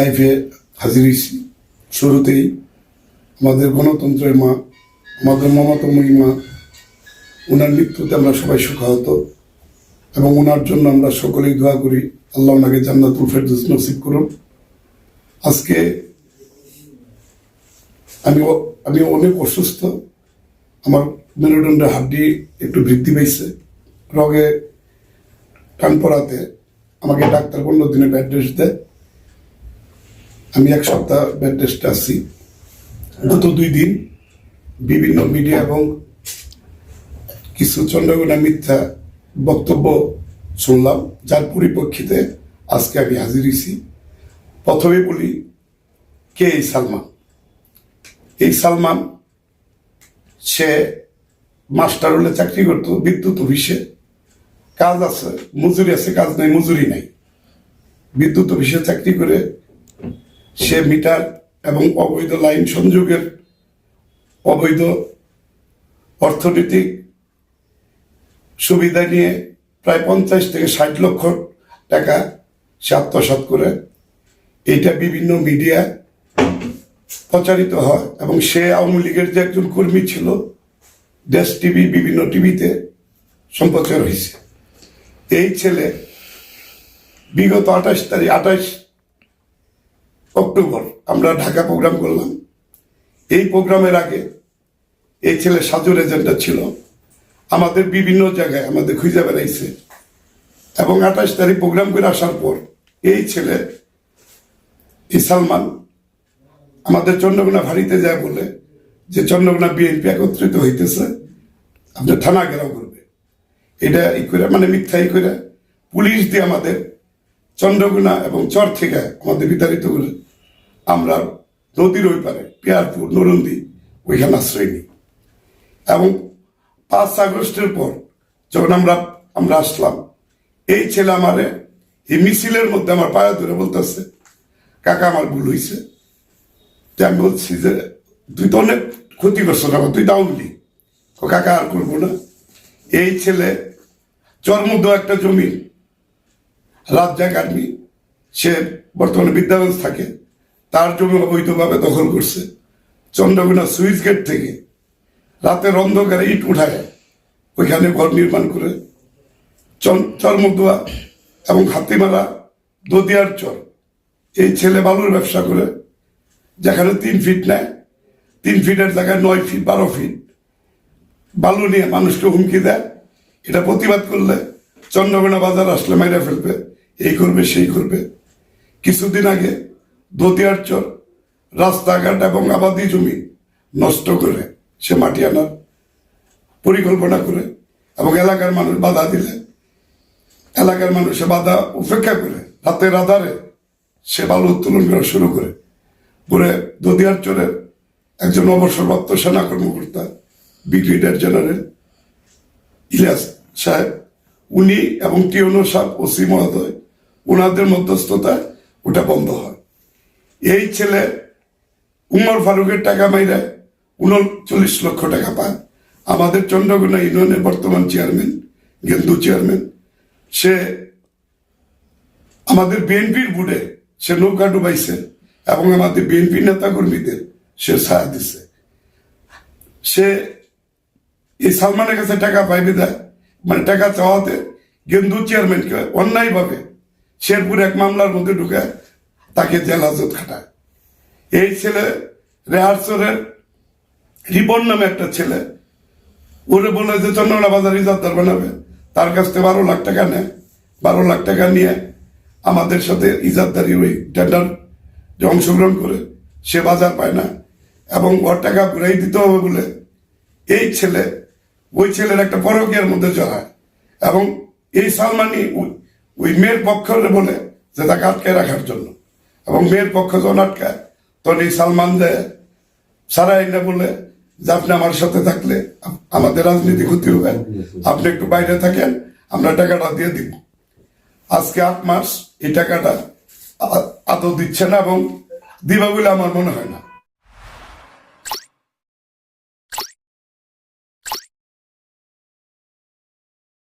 লাইফে হাজির হয়েছি শুরুতেই আমাদের গণতন্ত্রের মা, আমাদের মমতাময়ী মা ওনার মৃত্যুতে আমরা সবাই শোকাহত এবং ওনার জন্য আমরা সকলেই দোয়া করি, আল্লাহ ওনাকে জান্নাতুল ফেরদৌস নসিব করুন আজকে আমি আমি অনেক অসুস্থ, আমার মেরুদণ্ডের হাড্ডি একটু বৃদ্ধি পেয়েছে রগে টান পড়াতে আমাকে ডাক্তার পনেরো দিনে ব্যাড রেস্ট দেয়। আমি এক সপ্তাহ বেড রেস্টে আছি। গত দুই দিন বিভিন্ন মিডিয়া এবং কিছু চন্দ্রগোনা মিথ্যা বক্তব্য শুনলাম। যার পরিপ্রেক্ষিতে আজকে আমি হাজির হয়েছি। প্রথমে বলি, কে এই সালমান? এই সালমান, সে মাস্টার হলে চাকরি করতো, বিদ্যুৎ অফিসে। কাজ আছে, মজুরি আছে, কাজ নাই, মজুরি নাই। বিদ্যুৎ অফিসে চাকরি করে সে মিটার এবং অবৈধ লাইন সংযোগের অবৈধ অর্থনৈতিক সুবিধা নিয়ে প্রায় পঞ্চাশ থেকে ষাট লক্ষ টাকা সে আত্মসাৎ করে। এইটা বিভিন্ন মিডিয়া প্রচারিত হয় এবং সে আওয়ামী লীগের যে একজন কর্মী ছিল, দেশ টিভি, বিভিন্ন টিভিতে সম্প্রচার হয়েছে। এই ছেলে বিগত আঠাশ তারিখ, আঠাশ অক্টোবর আমরা ঢাকা প্রোগ্রাম করলাম। এই প্রোগ্রামের আগে এই ছেলে সাজুর এজেন্টটা ছিল। আমাদের বিভিন্ন জায়গায় আমাদের খুঁজে বেড়াইছে। এবং আঠাশ তারিখ প্রোগ্রাম করে আসার পর এই ছেলে এই সালমান আমাদের চন্দ্রকোনা ভারিতে যায় বলে যে চন্দ্রকোনা বিএনপি একত্রিত হইতেছে, আপনার থানা ঘেরাও করবে। এটা ই করে মানে মিথ্যা ই করে পুলিশ দিয়ে আমাদের চন্দ্রকোনা এবং চর থেকে আমাদের বিতাড়িত করে আমরা নদীর ওই পারে, পেয়ারপুর, নরন্দি, ওইখানে আশ্রয় নিই। এবং পাঁচ আগস্টের পর যখন আমরা আমরা আসলাম, এই ছেলে আমারে এই মিছিলের মধ্যে আমার পায়ে ধরে বলতেছে, কাকা, আমার ভুল হয়েছে তো আমি বলছি যে তুই তো অনেক ক্ষতি করছ না তুই দাউলি ও কাকা, আর করব না। এই ছেলে চরমুদ্দ একটা জমি রাজ্জাক আর্মি, সে বর্তমানে বিদ্যাগঞ্জ থাকে, তার জমি অবৈধভাবে দখল করছে। চন্দ্রকোনা সুইচ গেট থেকে রাতের অন্ধকারে ইট উঠায়, ওইখানে ঘর নির্মাণ করে। চরমুদুয়া এবং হাতিমারা, দদিয়ার চর, এই ছেলে বালুর ব্যবসা করে, যেখানে তিন ফিট নেয়। তিন ফিটের জায়গায় নয় ফিট বারো ফিট বালু নিয়ে মানুষকে হুমকি দেয়। এটা প্রতিবাদ করলে চন্দ্রকোনা বাজার আসলে মাইরা ফেলবে, এই করবে, সেই করবে। কিছুদিন আগে দতিয়ার চর রাস্তাঘাট এবং আবাদি জমি নষ্ট করে সে মাটি আনার পরিকল্পনা করে এবং এলাকার মানুষ বাধা দিলে। এলাকার মানুষে বাধা উপেক্ষা করে, রাতের আধারে সে বালু উত্তোলন করা শুরু করে। করে দদিয়ার চরের একজন অবসরপ্রাপ্ত সেনা কর্মকর্তা, ব্রিগেডিয়ার জেনারেল ইলিয়াস সাহেব উনি এবং টিওনো সাহেব ওসি মহোদয় ওনাদের মধ্যস্থতায় ওটা বন্ধ হয়। এই ছেলে উমর ফারুকের টাকা মাইরা উনচল্লিশ লক্ষ টাকা পায়। আমাদের চন্দ্রকোনা ইউনিয়নের বর্তমান চেয়ারম্যান, গেন্দু চেয়ারম্যান, সে আমাদের বিএনপির বুড়ে, সে নৌকা ডুবাইছে এবং আমাদের বিএনপি নেতা কর্মীদের সে ছায়া দিছে। সে এই সালমানের কাছে টাকা পাইবে দেয় মানে টাকা চাওয়াতে গেন্দু চেয়ারম্যানকে অন্যায়ভাবে শেরপুর এক মামলার মধ্যে ঢুকে তাকে জেল হাজত খাটায়। এই ছেলে রেহার্সরের রিপন নামে একটা ছেলে, ওরে বলে যে চন্দ্রকোনা বাজার ইজাদার বানাবে, তার কাছ থেকে বারো লাখ টাকা নেয় বারো লাখ টাকা নিয়ে আমাদের সাথে ইজাদদারি ওই টেন্ডার যে অংশগ্রহণ করে, সে বাজার পায় না। এবং ওর টাকা ঘুরাই দিতে হবে বলে এই ছেলে ওই ছেলের একটা পরকীয়ার মধ্যে জড়ায় এবং এই সালমানি ওই- মেয়ের পক্ষ বলে যে তাকে আটকায় রাখার জন্য। এবং মেয়ের পক্ষ যখন আটকায় তখন এই সালমান দেয় সারা না বলে যে আপনি আমার সাথে থাকলে আমাদের রাজনীতি ক্ষতি হবে। আপনি একটু বাইরে থাকেন, আমরা টাকাটা দিয়ে দিব। আজকে আট মাস এই টাকাটা আদৌ দিচ্ছে না এবং দিবা বলে আমার মনে হয় না।